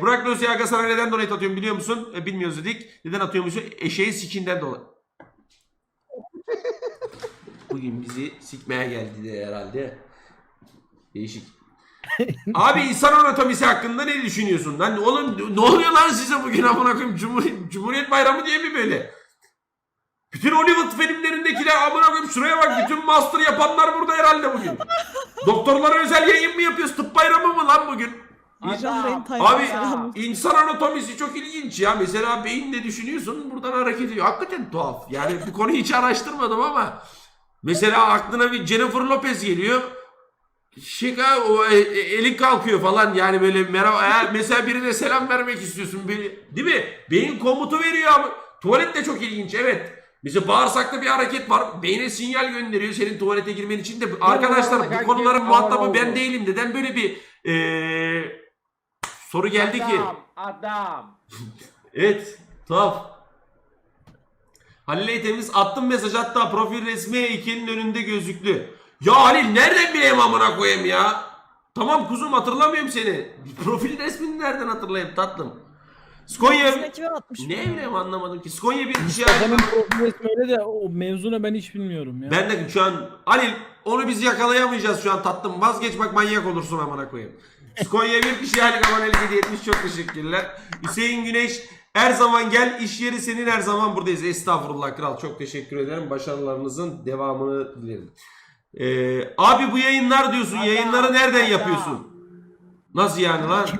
Ee, Burak Lozi Aga sana neden donate atıyorum biliyor musun? Ee, bilmiyoruz dedik. Neden atıyormuşsun? Eşeğin sikinden dolayı. Bugün bizi sikmeye geldi de herhalde. Değişik. Abi insan anatomisi hakkında ne düşünüyorsun? Lan oğlum ne oluyor lan size bugün amına koyayım? Cumhuriyet, Cumhuriyet Bayramı diye mi böyle? Bütün Hollywood filmlerindekiler amına koyayım şuraya bak bütün master yapanlar burada herhalde bugün. Doktorlara özel yayın mı yapıyoruz? Tıp bayramı mı lan bugün? Adam. Abi insan anatomisi çok ilginç ya. Mesela beyin ne düşünüyorsun buradan hareket ediyor. Hakikaten tuhaf. Yani bu konuyu hiç araştırmadım ama. Mesela aklına bir Jennifer Lopez geliyor. Şika o e- e- elin kalkıyor falan yani böyle merhaba eğer mesela birine selam vermek istiyorsun biri, değil mi? Beyin komutu veriyor ama tuvalet de çok ilginç evet. Mesela bağırsakta bir hareket var. Beyne sinyal gönderiyor senin tuvalete girmen için de. Arkadaşlar bu konuların muhatabı ben değilim. Neden böyle bir eee, soru geldi ki? Adam. Adam. Evet. Tuhaf. Halil Eytemiz attım mesaj hatta profil resmi heykelin önünde gözüklü. Ya Halil nereden bileyim amına koyayım ya? Tamam kuzum hatırlamıyorum seni. Profil resmini nereden hatırlayayım tatlım? Skonya... Ne bileyim anlamadım ki. Skonya bir şey... Mustafa'nın profil resmi öyle de o mevzunu ben hiç bilmiyorum ya. Ben de şu an Halil onu biz yakalayamayacağız şu an tatlım. Vazgeç bak manyak olursun amına koyayım. Skonya bir kişi aylık abonelik hediye etmiş çok teşekkürler. Hüseyin Güneş her zaman gel iş yeri senin her zaman buradayız. Estağfurullah kral çok teşekkür ederim. Başarılarınızın devamını dilerim. Ee, abi bu yayınlar diyorsun. Yayınları nereden yapıyorsun? Nasıl yani lan?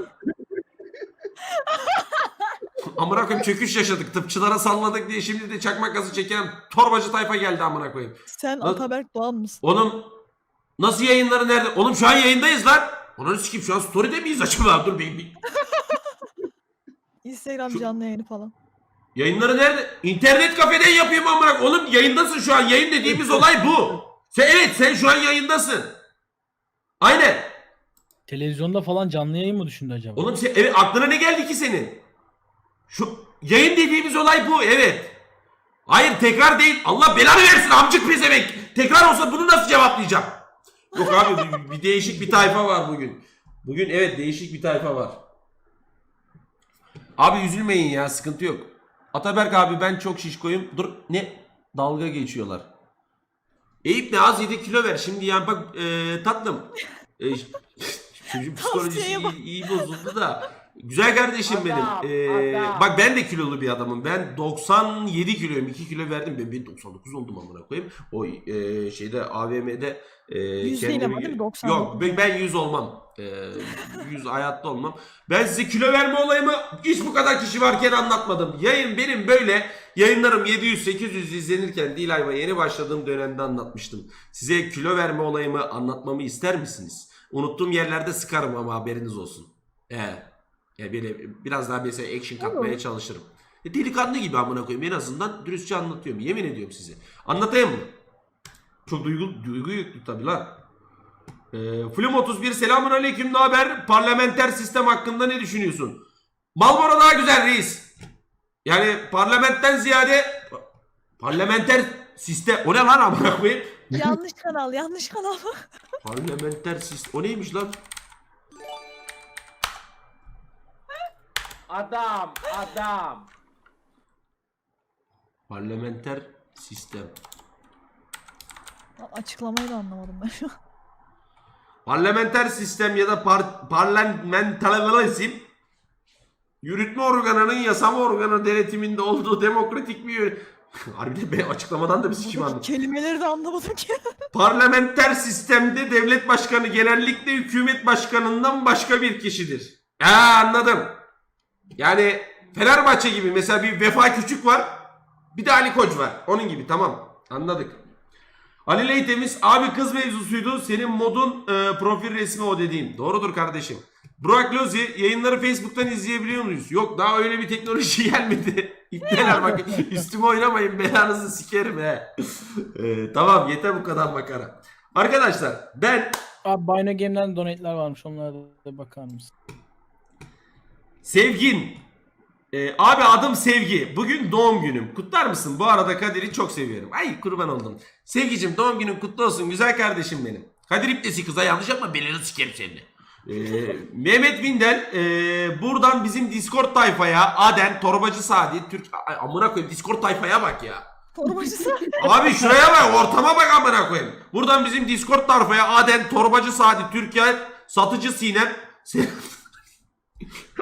amına koyayım çöküş yaşadık. Tıpçılara salladık diye şimdi de çakmak gazı çeken torbacı tayfa geldi amına koyayım. Sen Lan- Ataberk Doğan mısın? Oğlum nasıl yayınları nerede? Oğlum şu an yayındayız lan. Onu sikeyim şu an story'de miyiz acaba? Dur bir, bir- Instagram Şu- canlı yayını falan. Yayınları nerede? İnternet kafeden yapayım amına. Oğlum yayındasın şu an. Yayın dediğimiz olay bu. Sen evet sen şu an yayındasın. Aynen. Televizyonda falan canlı yayın mı düşündü acaba? Oğlum sen evet aklına ne geldi ki senin? Şu yayın dediğimiz olay bu evet. Hayır tekrar değil. Allah belanı versin amcık pezevenk. Tekrar olsa bunu nasıl cevaplayacağım? Yok abi bir, bir değişik bir tayfa var bugün. Bugün evet değişik bir tayfa var. Abi üzülmeyin ya sıkıntı yok. Ataberk abi ben çok şişkoyum. Dur ne? Dalga geçiyorlar. Eyüp ne az 7 kilo ver. Şimdi yani bak e, tatlım. E, çocuğun psikolojisi iyi, iyi bozuldu da. Güzel kardeşim Adam, benim. E, adam. bak ben de kilolu bir adamım. Ben 97 kiloyum. 2 kilo verdim. Ben, ben 99 oldum amına koyayım. O e, şeyde AVM'de e, Yüz değil ama değil mi? 99. Yok ben, ben 100 olmam. E, 100 hayatta olmam. Ben size kilo verme olayımı hiç bu kadar kişi varken anlatmadım. Yayın benim böyle yayınlarım 700-800 izlenirken değil ayva yeni başladığım dönemde anlatmıştım. Size kilo verme olayımı anlatmamı ister misiniz? Unuttuğum yerlerde sıkarım ama haberiniz olsun. Ee, ya böyle biraz daha mesela action katmaya çalışırım. E, delikanlı gibi amına koyayım en azından dürüstçe anlatıyorum. Yemin ediyorum size. Anlatayım mı? Çok duygu, duygu yüklü tabii lan. Ee, Flum 31 selamun aleyküm ne haber? Parlamenter sistem hakkında ne düşünüyorsun? Malboro daha güzel reis. Yani parlamentten ziyade parlamenter sistem. O ne lan amına koyayım? yanlış kanal, yanlış kanal. Parlamenter sistem. O neymiş lan? Adam. Adam. Parlamenter sistem. Açıklamayı da anlamadım ben şu an. Parlamenter sistem ya da par parlamentarizm yürütme organının yasama organı denetiminde olduğu demokratik bir Harbiden ben açıklamadan da bir sikim anladım. kelimeleri de anlamadım ki. Parlamenter sistemde devlet başkanı genellikle hükümet başkanından başka bir kişidir. Ha anladım. Yani Fenerbahçe gibi mesela bir Vefa Küçük var. Bir de Ali Koç var. Onun gibi tamam. Anladık. Ali Leytemiz abi kız mevzusuydu. Senin modun e, profil resmi o dediğin. Doğrudur kardeşim. Burak Lozi yayınları Facebook'tan izleyebiliyor muyuz? Yok daha öyle bir teknoloji gelmedi. İpneler bak üstüme oynamayın belanızı sikerim he. E, tamam yeter bu kadar makara. Arkadaşlar ben Abi Bino Game'den donate'ler varmış onlara da bakar mısın? Sevgin. Ee, abi adım Sevgi. Bugün doğum günüm. Kutlar mısın? Bu arada Kadir'i çok seviyorum. Ay kurban oldum. Sevgicim doğum günün kutlu olsun. Güzel kardeşim benim. Kadir ipnesi kıza yanlış yapma. Belini sikerim seni. Ee, Mehmet Bindel ee, buradan bizim Discord tayfaya Aden, Torbacı Sadi, Türk Ay, amına koyayım Discord tayfaya bak ya. Torbacısı. Abi şuraya bak ortama bak amına koyayım. Buradan bizim Discord tayfaya Aden, Torbacı Sadi, Türkiye, Satıcı Sinem. Se-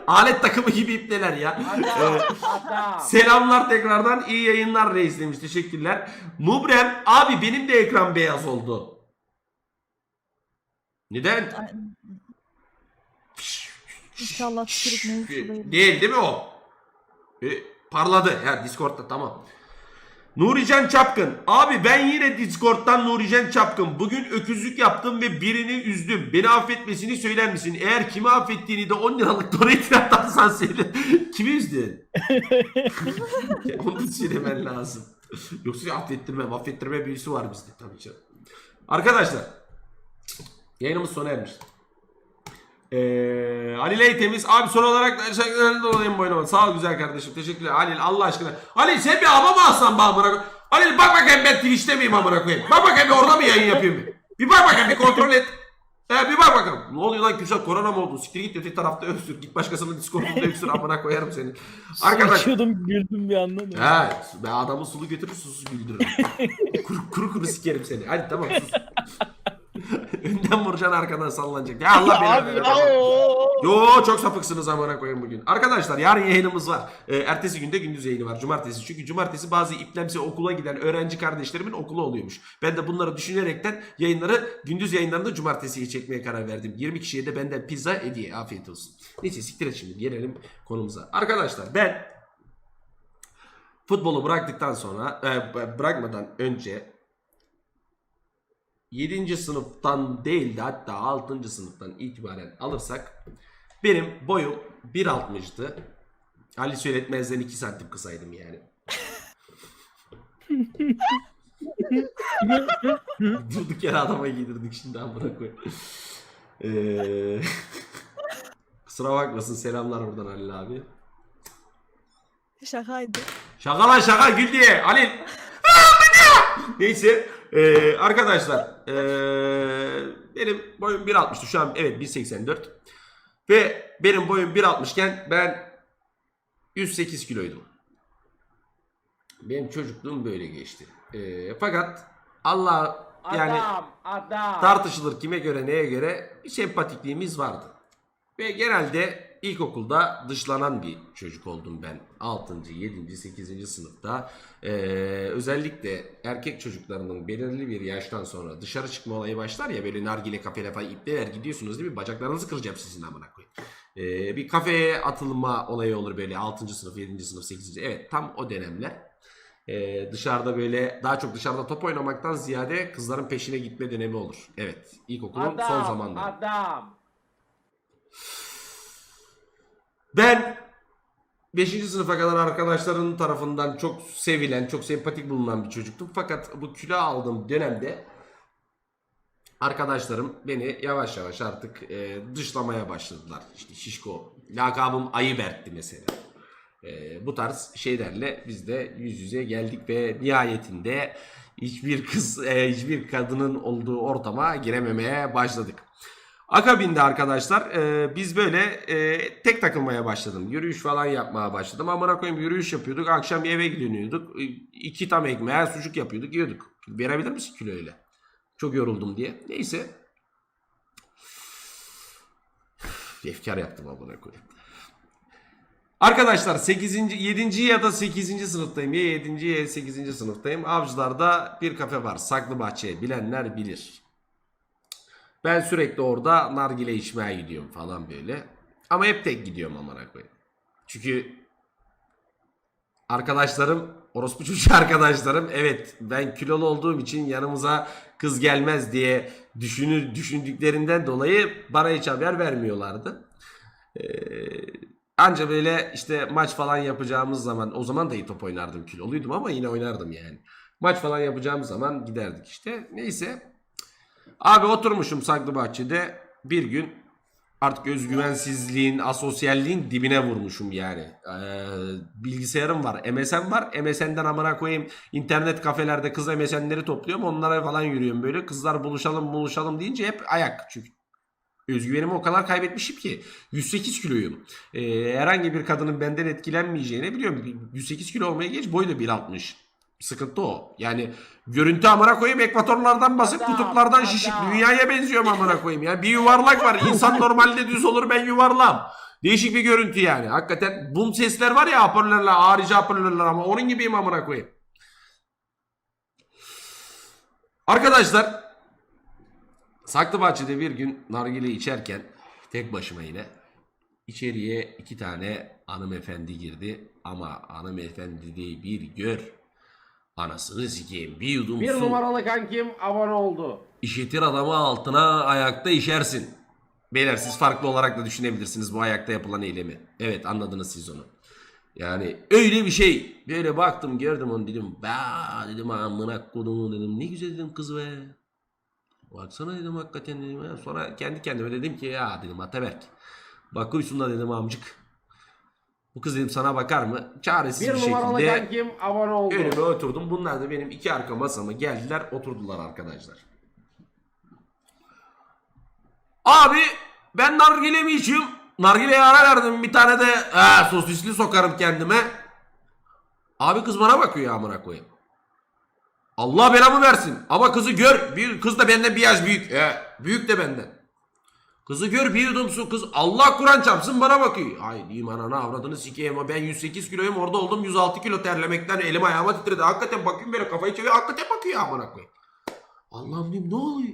Alet takımı gibi ipneler ya. Adam. Adam. Selamlar tekrardan. iyi yayınlar reis demiş. Teşekkürler. Mubrem abi benim de ekran beyaz oldu. Neden? İnşallah tükürük mevzu değil. Değil değil mi o? E, parladı. Ya Discord'da tamam. Nurican Çapkın. Abi ben yine Discord'dan Nurican Çapkın. Bugün öküzlük yaptım ve birini üzdüm. Beni affetmesini söyler misin? Eğer kimi affettiğini de 10 liralık donate atarsan söyle. Kimi üzdün? Onu söylemen lazım. Yoksa affettirme, affettirme büyüsü var bizde tabii ki. Arkadaşlar. Yayınımız sona ermiş. Ee, Halil Eytemiz abi son olarak teşekkürler dolayım bu oynama. Sağ ol güzel kardeşim. Teşekkürler Halil Allah aşkına. Halil sen bir hava mı alsan bana koy- Halil bak bakayım ben Twitch'te miyim amına koyayım. Bak bakayım orada mı yayın yapayım bir. Bak bakayım bir kontrol et. He bir bak bakalım. Ne oluyor lan Kürşat korona mı oldu? Siktir git öteki tarafta öksür. Git başkasının Discord'unda öksür amına koyarım seni. Arkadaş. Açıyordum güldüm bir anda. da. He ben adamı sulu götürür susuz güldürürüm. kuru, kuru kuru sikerim seni. Hadi tamam sus. Önden vuracaksın arkadan sallanacak. Ya Allah abi belanı. ya. versin. Yo çok sapıksınız amına koyayım bugün. Arkadaşlar yarın yayınımız var. Ee, ertesi günde gündüz yayını var. Cumartesi. Çünkü cumartesi bazı iplemsi okula giden öğrenci kardeşlerimin okulu oluyormuş. Ben de bunları düşünerekten yayınları gündüz yayınlarında cumartesiye çekmeye karar verdim. 20 kişiye de benden pizza hediye. Afiyet olsun. Neyse siktir et şimdi. Gelelim konumuza. Arkadaşlar ben futbolu bıraktıktan sonra e, bırakmadan önce 7. sınıftan değil de hatta 6. sınıftan itibaren alırsak benim boyum 1.60'tı. Ali Söyletmez'den 2 santim kısaydım yani. Durduk yere adama giydirdik şimdi amına koy. Ee, kusura bakmasın selamlar buradan Halil abi. Şakaydı. Şaka lan şaka gül diye Halil. Neyse ee, arkadaşlar ee, benim boyum 1.60'tı şu an evet 1.84 ve benim boyum 1.60 iken ben 108 kiloydum. Benim çocukluğum böyle geçti. Ee, fakat Allah yani Adam. Adam. tartışılır kime göre neye göre bir sempatikliğimiz vardı. Ve genelde ilkokulda dışlanan bir çocuk oldum ben. 6. 7. 8. sınıfta. Ee, özellikle erkek çocuklarının belirli bir yaştan sonra dışarı çıkma olayı başlar ya böyle nargile kafele falan ipneler gidiyorsunuz değil mi? Bacaklarınızı kıracağım sizin amına koyayım. Ee, bir kafeye atılma olayı olur böyle 6. sınıf, 7. sınıf, 8. Evet tam o dönemler. Ee, dışarıda böyle daha çok dışarıda top oynamaktan ziyade kızların peşine gitme dönemi olur. Evet ilkokulun Adam. son zamanları. Adam. Ben 5. sınıfa kadar arkadaşların tarafından çok sevilen, çok sempatik bulunan bir çocuktum. Fakat bu kilo aldığım dönemde arkadaşlarım beni yavaş yavaş artık e, dışlamaya başladılar. İşte şişko, lakabım Ayıberk'ti mesela. E, bu tarz şeylerle biz de yüz yüze geldik ve nihayetinde hiçbir kız, e, hiçbir kadının olduğu ortama girememeye başladık. Akabinde arkadaşlar e, biz böyle e, tek takılmaya başladım. Yürüyüş falan yapmaya başladım. Amına koyayım yürüyüş yapıyorduk. Akşam eve dönüyorduk. E, iki tam ekmeğe sucuk yapıyorduk yiyorduk. Verebilir misin kilo? Çok yoruldum diye. Neyse. Efkar yaptım amına koyayım. Arkadaşlar 8. 7. ya da 8. sınıftayım. Ya 7. ya 8. sınıftayım. Avcılar'da bir kafe var. Saklı Bahçe. Bilenler bilir. Ben sürekli orada nargile içmeye gidiyorum falan böyle. Ama hep tek gidiyorum amına koyayım. Çünkü arkadaşlarım orospu çocuğu arkadaşlarım evet ben kilolu olduğum için yanımıza kız gelmez diye düşünür, düşündüklerinden dolayı bana hiç haber vermiyorlardı. Ee, anca böyle işte maç falan yapacağımız zaman o zaman da iyi top oynardım kiloluydum ama yine oynardım yani. Maç falan yapacağımız zaman giderdik işte. Neyse Abi oturmuşum saklı bahçede bir gün artık özgüvensizliğin, asosyalliğin dibine vurmuşum yani. Ee, bilgisayarım var, MSN var. MSN'den amına koyayım internet kafelerde kız MSN'leri topluyorum. Onlara falan yürüyorum böyle. Kızlar buluşalım buluşalım deyince hep ayak çünkü. Özgüvenimi o kadar kaybetmişim ki 108 kiloyum. Ee, herhangi bir kadının benden etkilenmeyeceğini biliyorum. 108 kilo olmaya geç boyu da 1.60. Sıkıntı o. Yani görüntü amına koyayım ekvatorlardan basıp Adam, kutuplardan şişik. adam. Dünyaya benziyorum amına koyayım. Yani bir yuvarlak var. İnsan normalde düz olur ben yuvarlam. Değişik bir görüntü yani. Hakikaten bum sesler var ya hoparlörler, harici hoparlörler ama onun gibiyim amına koyayım. Arkadaşlar Saklıbahçe'de bir gün nargile içerken tek başıma yine içeriye iki tane hanımefendi girdi ama hanımefendi değil bir gör. Anasını sikeyim bir yudum Bir su. numaralı kankim abone oldu. İşitir adamı altına ayakta işersin. Beyler siz farklı olarak da düşünebilirsiniz bu ayakta yapılan eylemi. Evet anladınız siz onu. Yani öyle bir şey. Böyle baktım gördüm onu dedim. Ba dedim amına kodumu dedim. Ne güzel dedim kız be. Baksana dedim hakikaten dedim. ya. Sonra kendi kendime dedim ki ya dedim Ataberk. Bakıyorsun da dedim amcık. Bu kız dedim sana bakar mı? Çaresiz Bir bir, şekilde kankim abone oldu. önüme oturdum. Bunlar da benim iki arka masama geldiler oturdular arkadaşlar. Abi ben nargile mi içiyorum? Nargileye ara verdim bir tane de ha, sosisli sokarım kendime. Abi kız bana bakıyor amına koyayım. Allah belamı versin. Ama kızı gör. Bir, kız da benden bir yaş büyük. He, büyük de benden. Kızı gör bir yudum su kız. Allah Kur'an çarpsın bana bakıyor. Ay diyeyim ananı avradını sikeyim. ama Ben 108 kiloyum orada oldum 106 kilo terlemekten elim ayağıma titredi. Hakikaten bakayım böyle kafayı çeviriyor. Hakikaten bakıyor amına koyayım. Allah'ım diyeyim ne oluyor?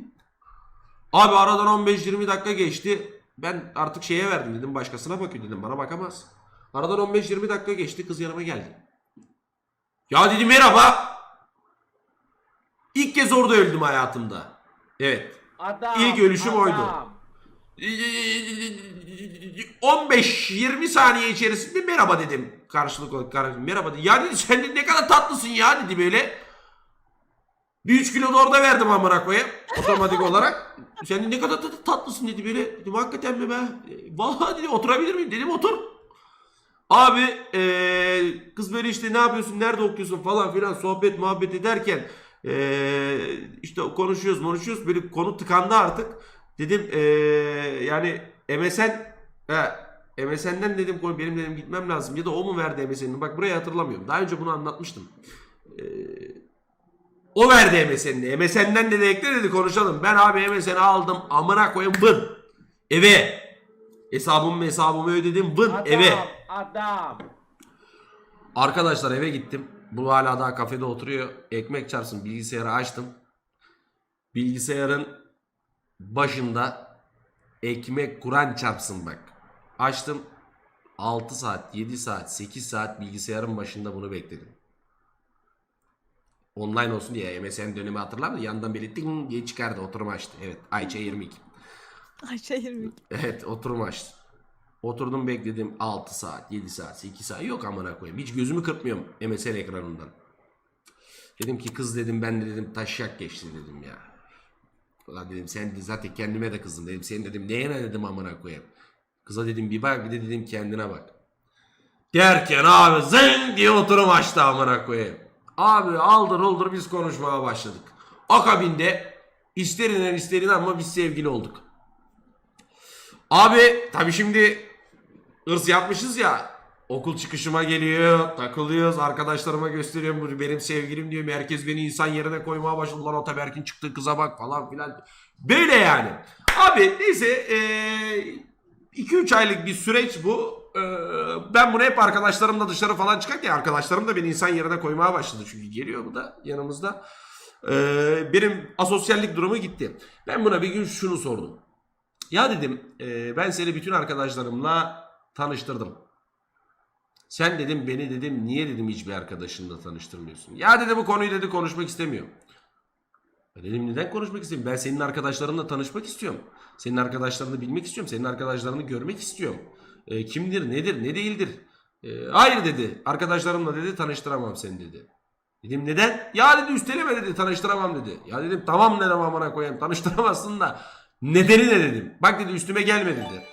Abi aradan 15-20 dakika geçti. Ben artık şeye verdim dedim başkasına bakıyor dedim bana bakamaz. Aradan 15-20 dakika geçti kız yanıma geldi. Ya dedim merhaba. İlk kez orada öldüm hayatımda. Evet. Adam. İlk ölüşüm adam. oydu. 15-20 saniye içerisinde merhaba dedim. Karşılık olarak kar- merhaba dedi. Ya dedi sen de ne kadar tatlısın ya dedi böyle. Bir 3 kilo da orada verdim amına koyayım. Otomatik olarak. Sen de ne kadar tat- tatlısın dedi böyle. Dedim hakikaten mi be? E, Vallahi dedi oturabilir miyim? Dedim otur. Abi eee, kız böyle işte ne yapıyorsun nerede okuyorsun falan filan sohbet muhabbet ederken eee, işte konuşuyoruz konuşuyoruz böyle konu tıkandı artık. Dedim eee, yani MSN he, MSN'den dedim konu benim dedim gitmem lazım ya da o mu verdi MSN'ini bak burayı hatırlamıyorum. Daha önce bunu anlatmıştım. Eee, o verdi MSN'ini. MSN'den dedi ekle dedi konuşalım. Ben abi MSN'i aldım amına koyayım vın. Eve. Hesabımı hesabımı ödedim vın Adam. eve. Adam. Arkadaşlar eve gittim. Bu hala daha kafede oturuyor. Ekmek çarpsın bilgisayarı açtım. Bilgisayarın başında ekmek kuran çarpsın bak. Açtım. 6 saat, 7 saat, 8 saat bilgisayarın başında bunu bekledim. Online olsun diye MSN dönemi hatırlar mı? Yandan ding diye çıkardı oturum açtı. Evet Ayça 22. Ayşe 20. Evet oturum açtım. Oturdum bekledim 6 saat, 7 saat, 8 saat yok amına koyayım. Hiç gözümü kırpmıyorum MSN ekranından. Dedim ki kız dedim ben de dedim taşak geçti dedim ya. Ulan dedim sen de zaten kendime de kızdım dedim. Senin dedim neyine dedim amına koyayım. Kıza dedim bir bak bir de dedim kendine bak. Derken abi zeng diye oturum açtı amına koyayım. Abi aldır oldur biz konuşmaya başladık. Akabinde isterinden isterin ama biz sevgili olduk. Abi tabi şimdi hırs yapmışız ya. Okul çıkışıma geliyor, takılıyoruz, arkadaşlarıma gösteriyorum bu benim sevgilim diyorum. Herkes beni insan yerine koymaya başladı. Lan Otaberk'in çıktığı kıza bak falan filan. Böyle yani. Abi neyse 2-3 aylık bir süreç bu. Eee, ben bunu hep arkadaşlarımla dışarı falan çıkarken arkadaşlarım da beni insan yerine koymaya başladı. Çünkü geliyor bu da yanımızda. Eee, benim asosyallik durumu gitti. Ben buna bir gün şunu sordum. Ya dedim e, ben seni bütün arkadaşlarımla tanıştırdım. Sen dedim beni dedim niye dedim hiçbir arkadaşınla tanıştırmıyorsun? Ya dedi bu konuyu dedi konuşmak istemiyorum. Ya Dedim neden konuşmak istemiyorum? Ben senin arkadaşlarınla tanışmak istiyorum. Senin arkadaşlarını bilmek istiyorum. Senin arkadaşlarını görmek istiyorum. E, kimdir, nedir, ne değildir? E, hayır dedi. Arkadaşlarımla dedi tanıştıramam seni dedi. Dedim neden? Ya dedi üsteleme dedi tanıştıramam dedi. Ya dedim tamam dedim amına koyayım tanıştıramazsın da nedeni ne dedim. Bak dedi üstüme gelme dedi.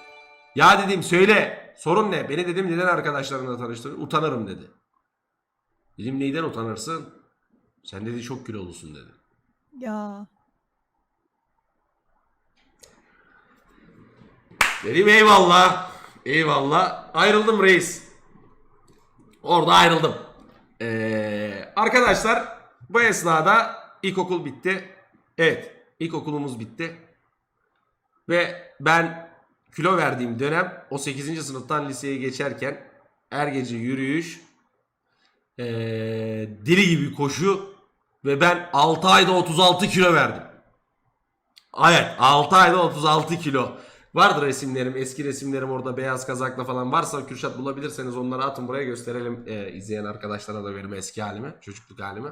Ya dedim söyle sorun ne? Beni dedim neden arkadaşlarınla tanıştırdın? Utanırım dedi. Dedim neyden utanırsın? Sen dedi çok kilolusun dedi. Ya. Dedim eyvallah. Eyvallah. Ayrıldım reis. Orada ayrıldım. Ee, arkadaşlar bu esnada ilkokul bitti. Evet ilkokulumuz bitti. Ve ben kilo verdiğim dönem o 8. sınıftan liseye geçerken her gece yürüyüş, ee, deli gibi koşu ve ben 6 ayda 36 kilo verdim. Evet 6 ayda 36 kilo. Vardır resimlerim eski resimlerim orada beyaz kazakla falan varsa Kürşat bulabilirseniz onları atın buraya gösterelim ee, izleyen arkadaşlara da benim eski halimi çocukluk halimi.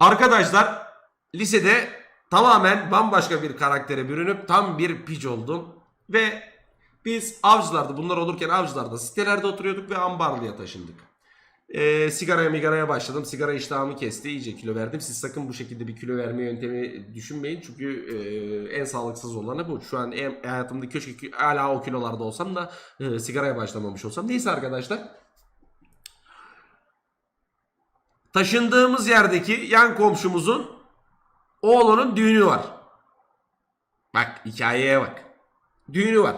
Arkadaşlar lisede tamamen bambaşka bir karaktere bürünüp tam bir piç oldum. Ve biz avcılarda bunlar olurken avcılarda sitelerde oturuyorduk ve ambarlıya taşındık. Ee, sigaraya migaraya başladım. Sigara iştahımı kesti. iyice kilo verdim. Siz sakın bu şekilde bir kilo verme yöntemi düşünmeyin. Çünkü e, en sağlıksız olanı bu. Şu an en, hayatımda keşke ki- hala o kilolarda olsam da e, sigaraya başlamamış olsam. Neyse arkadaşlar. Taşındığımız yerdeki yan komşumuzun oğlunun düğünü var. Bak hikayeye bak. Düğünü var.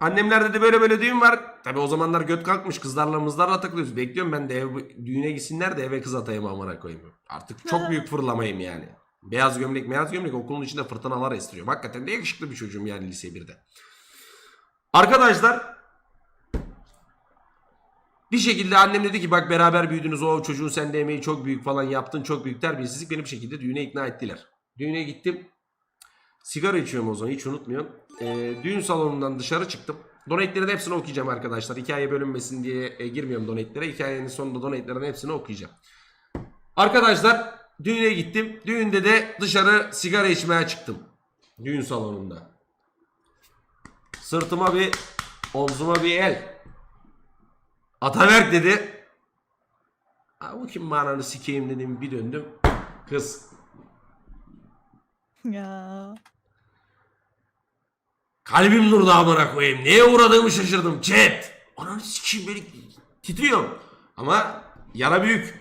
Annemler dedi böyle böyle düğün var. Tabi o zamanlar göt kalkmış kızlarla mızlarla takılıyoruz. Bekliyorum ben de ev, düğüne gitsinler de eve kız atayım amına koyayım. Artık çok büyük fırlamayım yani. Beyaz gömlek beyaz gömlek okulun içinde fırtınalar estiriyor. Hakikaten de yakışıklı bir çocuğum yani lise 1'de. Arkadaşlar bir şekilde annem dedi ki bak beraber büyüdünüz o çocuğun sen de emeği çok büyük falan yaptın çok büyük terbiyesizlik beni bir şekilde düğüne ikna ettiler. Düğüne gittim. Sigara içiyorum o zaman hiç unutmuyorum. Ee, düğün salonundan dışarı çıktım. Donate'lerin hepsini okuyacağım arkadaşlar. Hikaye bölünmesin diye e, girmiyorum donate'lere. Hikayenin sonunda donate'lerin hepsini okuyacağım. Arkadaşlar düğüne gittim. Düğünde de dışarı sigara içmeye çıktım. Düğün salonunda. Sırtıma bir omzuma bir el. Ataberk dedi. Bu kim mananı sikeyim dedim bir döndüm. Kız. Ya. Kalbim durdu amına koyayım. Neye uğradığımı şaşırdım. Chat. Ananı sikeyim beni titriyorum. Ama yara büyük.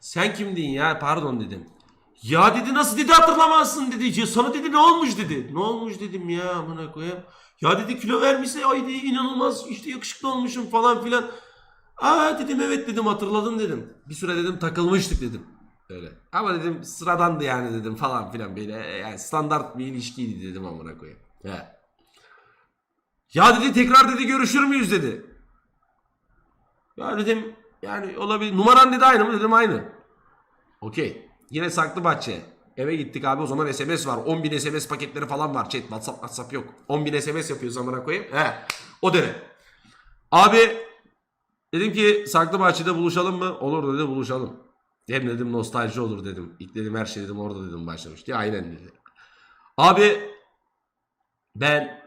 Sen kimdin ya? Pardon dedim. Ya dedi nasıl dedi hatırlamazsın dedi. Ya sana dedi ne olmuş dedi. Ne olmuş dedim ya amına koyayım. Ya dedi kilo vermişse ay dedi inanılmaz işte yakışıklı olmuşum falan filan. Aa dedim evet dedim hatırladım dedim. Bir süre dedim takılmıştık dedim. Öyle. Ama dedim sıradandı yani dedim falan filan böyle yani standart bir ilişkiydi dedim amına koyayım. He. Ya dedi tekrar dedi görüşür müyüz dedi. Ya dedim yani olabilir. Numaran dedi aynı mı dedim aynı. Okey. Yine saklı bahçe. Eve gittik abi o zaman SMS var. 10.000 SMS paketleri falan var. Chat WhatsApp WhatsApp yok. 10.000 SMS yapıyoruz amına koyayım. He. O dönem. Abi dedim ki saklı bahçede buluşalım mı? Olur dedi buluşalım. Hem dedim nostalji olur dedim. İlk dedim her şey dedim orada dedim başlamıştı. Aynen dedi. Abi ben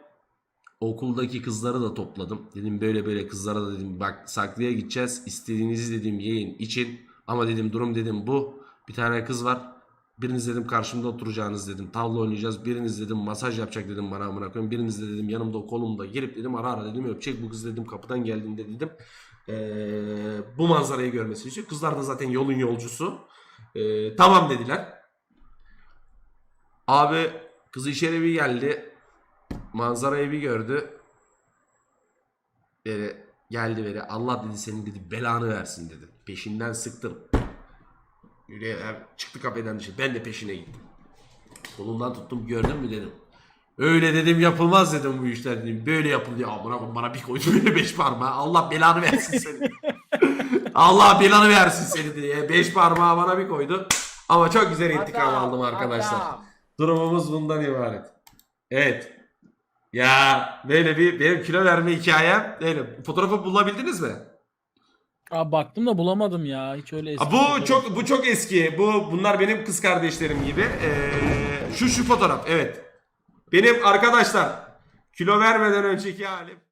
okuldaki kızları da topladım. Dedim böyle böyle kızlara da dedim bak saklıya gideceğiz. İstediğinizi dedim yiyin için. Ama dedim durum dedim bu. Bir tane kız var. Biriniz dedim karşımda oturacağınız dedim. Tavla oynayacağız. Biriniz dedim masaj yapacak dedim bana amına koyayım. Biriniz de dedim yanımda kolumda girip dedim ara ara dedim öpecek bu kız dedim kapıdan geldiğinde dedim. Ee, bu manzarayı görmesi için. Kızlar da zaten yolun yolcusu. Ee, tamam dediler. Abi kız içeri bir geldi. Manzarayı bir gördü. Böyle geldi böyle Allah dedi senin dedi belanı versin dedi. Peşinden sıktım. Yürüyeler çıktı kapıdan dışarı. Ben de peşine gittim. Kolundan tuttum gördün mü dedim. Öyle dedim yapılmaz dedim bu işler dedim. Böyle yapılıyor. Amına koyayım bana bir koydu böyle beş parmağı. Allah belanı versin seni. Allah belanı versin seni diye. Beş parmağı bana bir koydu. Ama çok güzel intikam Adam, aldım arkadaşlar. adam. Durumumuz bundan ibaret. Evet. Ya böyle bir benim kilo verme hikayem. Öyle. Fotoğrafı bulabildiniz mi? Abi baktım da bulamadım ya. Hiç öyle eski Aa, bu fotoğraf- çok bu çok eski. Bu bunlar benim kız kardeşlerim gibi. Ee, şu şu fotoğraf. Evet. Benim arkadaşlar kilo vermeden önceki halim.